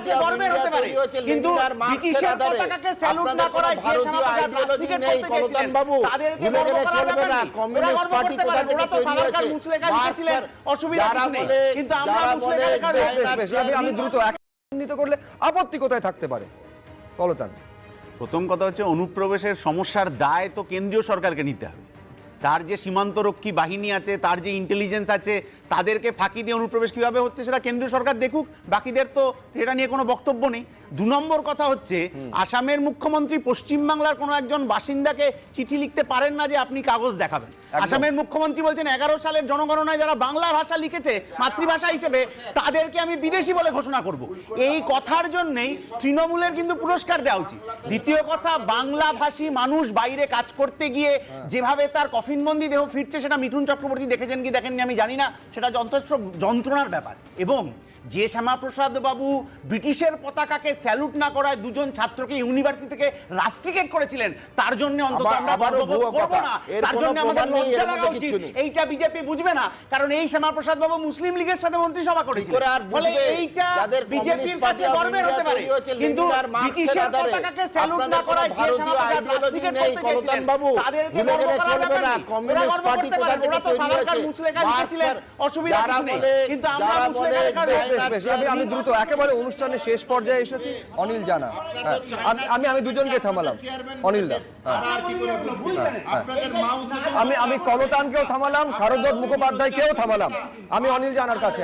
কাছে গর্বের হতে পারে। কিন্তু ব্রিটিশের পতাকাকে স্যালুট না করায় যে তাদেরকে গর্ব অসুবিধা কিছু নেই। কিন্তু আমরা আমি দ্রুত এক চিহ্নিত করলে আপত্তি কোথায় থাকতে পারে? কলতান প্রথম কথা হচ্ছে অনুপ্রবেশের সমস্যার দায় তো কেন্দ্রীয় সরকারকে নিতে হবে। তার যে সীমান্তরক্ষী বাহিনী আছে তার যে ইন্টেলিজেন্স আছে তাদেরকে ফাঁকি দিয়ে অনুপ্রবেশ কীভাবে হচ্ছে সেটা কেন্দ্রীয় সরকার দেখুক বাকিদের তো সেটা নিয়ে কোনো বক্তব্য নেই। দু নম্বর কথা হচ্ছে আসামের মুখ্যমন্ত্রী পশ্চিমবাংলার কোনো একজন বাসিন্দাকে চিঠি লিখতে পারেন না যে আপনি কাগজ দেখাবেন। আসামের মুখ্যমন্ত্রী বলছেন এগারো সালের জনগণনায় যারা বাংলা ভাষা লিখেছে মাতৃভাষা হিসেবে তাদেরকে আমি বিদেশি বলে ঘোষণা করব। এই কথার জন্যই তৃণমূলের কিন্তু পুরস্কার দেওয়া উচিত। দ্বিতীয় কথা বাংলা ভাষী মানুষ বাইরে কাজ করতে গিয়ে যেভাবে তার কফিনবন্দি দেহ ফিরছে, সেটা মিঠুন চক্রবর্তী দেখেছেন কি দেখেননি আমি জানি না, সেটা যথেষ্ট যন্ত্রণার ব্যাপার। এবং যে শ্যামাপ্রসাদ বাবু ব্রিটিশের পতাকাকে স্যালুট না করায় দুজন ছাত্রকে ইউনিভার্সিটি থেকে রাস্ট্রিকেট করেছিলেন তার জন্য অন্তত আমরা করব। না। তার জন্য আমাদের লজ্জা লাগা উচিত এইটা বিজেপি বুঝবে না কারণ এই শ্যামাপ্রসাদ বাবু মুসলিম লীগের সাথে মন্ত্রিসভা করেছিলেন ফলে এইটা বিজেপির কাছে গর্বের হতে পারে। কিন্তু ব্রিটিশের পতাকাকে স্যালুট না করায় যে শ্যামাপ্রসাদ নেই, করতে গেছিলেন তাদেরকে গর্ব করার ব্যাপার না, কমিউনিস্ট পার্টি কোথা থেকে তৈরি হয়েছে? অসুবিধা কিছু নেই। কিন্তু আমরা যারা আমি আমি দ্রুত একেবারে অনুষ্ঠানের শেষ পর্যায়ে এসেছি। অনিল জানা। হ্যাঁ, আমি আমি দুজনকে থামালাম। অনিল দা হ্যাঁ, আমি আমি কলতানকেও থামালাম শারদ মুখোপাধ্যায়কেও থামালাম। আমি অনিল জানার কাছে